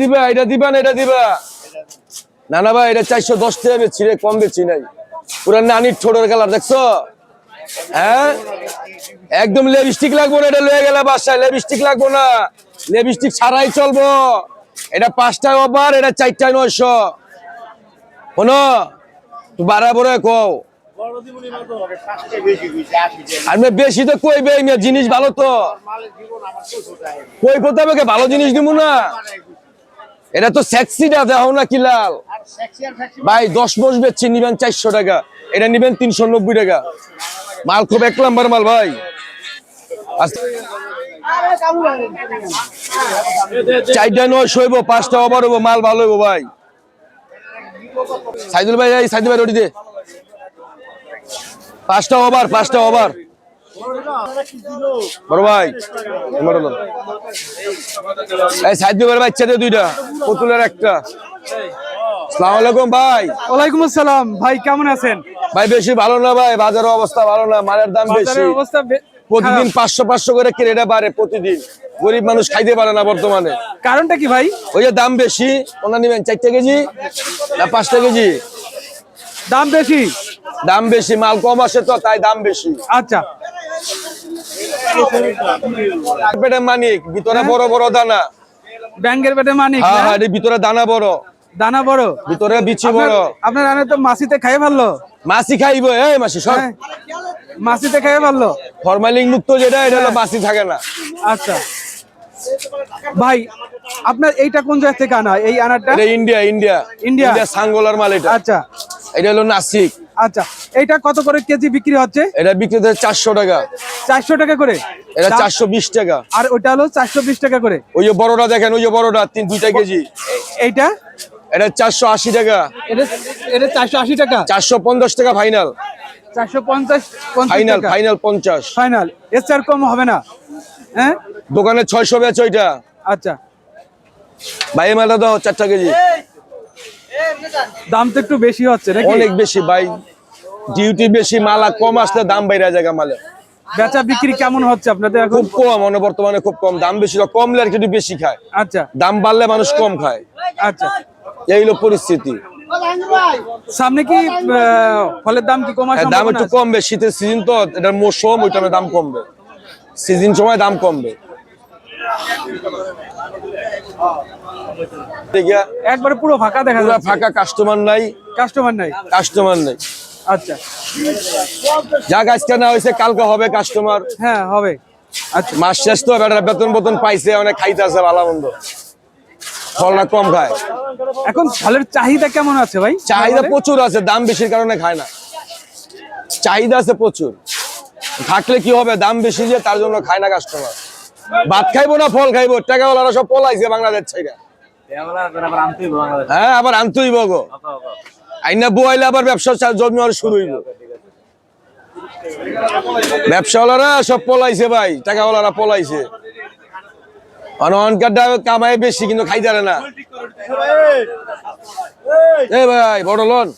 দিবা, এটা দিবা না এটা দিবা? না ভাই, এটা চারশো দশ টাকা বেচছি রে কম বেচি নাই। পুরা নানির ঠোঁটের কালার, দেখছ? হ্যাঁ? একদম লিপস্টিক লাগবো না, এটা লয়ে গেলে বাসায়। লিপস্টিক লাগবো না। লিপস্টিক ছাড়াই চলবো। এটা পাঁচটায় ওভার এটা চারটায় নয়শো। শোনো বাড়া বড় কও। আমি বেশি তো কইবে জিনিস ভালো তো। কই কোথাও আমাকে ভালো জিনিস দিব না? এটা তো সেক্সিটা দেখো না কি লাল। ভাই দশ বস বেচছি নিবেন চারশো টাকা। এটা নিবেন তিনশো নব্বই টাকা। মাল খুব এক নাম্বার মাল ভাই। আস- চারটা নয় শৈব পাঁচটা ওভার হব মাল ভালো হব ভাই। সাইদুল ভাই সাইদুল ভাই রুটি দে। পাঁচটা ওভার পাঁচটা ওভার বড় ভাই এই সাইদুল ভাই বাচ্চা দে দুইটা পুতুলের একটা। সালাম আলাইকুম ভাই। ওয়ালাইকুম আসসালাম। ভাই কেমন আছেন? ভাই বেশি ভালো না ভাই বাজারের অবস্থা ভালো না মালের দাম বেশি। অবস্থা প্রতিদিন পাঁচশো পাঁচশো করে কেড়ে বাড়ে প্রতিদিন। গরিব মানুষ খাইতে পারে না বর্তমানে। কারণটা কি ভাই? ওই যে দাম বেশি ওনা নিবেন চারটে কেজি না পাঁচটা কেজি? দাম বেশি? দাম বেশি মাল কম আসে তো তাই দাম বেশি। আচ্ছা। পেটে মানিক ভিতরে হ্যাঁ? বড় বড় দানা। ব্যাংকের পেটে মানিক হ্যাঁ হ্যাঁ? ভিতরে দানা বড়। দানা বড়? ভিতরে বিচি বড়। আপনার আনে তো মাসিতে খাই ভালো মাছি খাইব এই মাসি সব হ্যাঁ। মাসিতে খাই ভালো ফরমালিন মুক্ত যেটা এটা হলো হ্যাঁ। মাছি থাকে না। আচ্ছা। ভাই আপনার এইটা কোন জায়গা থেকে আনা? এই এটা ইন্ডিয়া ইন্ডিয়া। ইন্ডিয়া? ইন্ডিয়া সাঙ্গোলার মাল এটা। আচ্ছা। এটা হলো নাসিক। আচ্ছা এটা কত করে কেজি বিক্রি হচ্ছে? এটা বিক্রি হচ্ছে চারশো টাকা। চারশো টাকা করে? এটা চারশো বিশ টাকা। আর ওটা হলো চারশো বিশ টাকা করে। ওই যে বড়টা দেখেন ওই যে বড়টা তিন দুইটা কেজি। এইটা? এটা চারশো আশি টাকা। এটা এটা চারশো আশি টাকা? চারশো পঞ্চাশ টাকা ফাইনাল। চারশো পঞ্চাশ ফাইনাল ফাইনাল পঞ্চাশ। ফাইনাল। এর চার কম হবে না। হ্যাঁ? দোকানে ছয়শো বেচ ওইটা। আচ্ছা। ভাই মালটা দাও চারটা কেজি। দাম তো একটু বেশি হচ্ছে নাকি? অনেক বেশি ভাই। ডিউটি বেশি মালা কম আসলে দাম বাইরে জায়গা মালে। বেচা বিক্রি কেমন হচ্ছে আপনাদের খুব কম মানে বর্তমানে খুব কম। দাম বেশি কমলে আর কি একটু বেশি খায়। আচ্ছা। দাম বাড়লে মানুষ কম খায়। আচ্ছা। এই হলো পরিস্থিতি। সামনে কি ফলের দাম কি কমার হ্যাঁ, দাম একটু কমবে। শীতের সিজন তো এটার মৌসুম ওই টাইমে দাম কমবে। সিজন সময় দাম কমবে। একবারে পুরো ফাঁকা দেখা যাচ্ছে। ফাঁকা কাস্টমার নাই। কাস্টমার নাই। কাস্টমার নেই। আচ্ছা। যাক আজকে না হয়েছে কালকে হবে কাস্টমার হ্যাঁ হবে। আচ্ছা মাস শেষ তো বেটার বেতন বেতন পাইছে অনেক খাইতে আছে ভালো মন্দ। কম খায়। এখন ফলের চাহিদা কেমন আছে ভাই? চাহিদা প্রচুর আছে দাম বেশির কারণে খায় না। চাহিদা আছে প্রচুর। থাকলে কি হবে দাম বেশি যে তার জন্য খায় না কাস্টমার ভাত খাইবো না ফল খাইবো টাকাওয়ালারা সব পলাইছে বাংলাদেশ থেকে হ্যাঁ আবার আনতেই বগো আইনা বইলে আবার ব্যবসা জমি আর শুরু হইব। ব্যবসাওয়ালারা সব পলাইছে ভাই, টাকাওয়ালারা পলাইছে। অনকার বেশি, কিন্তু খাইতে পারে না। এ ভাই, বড় লোন।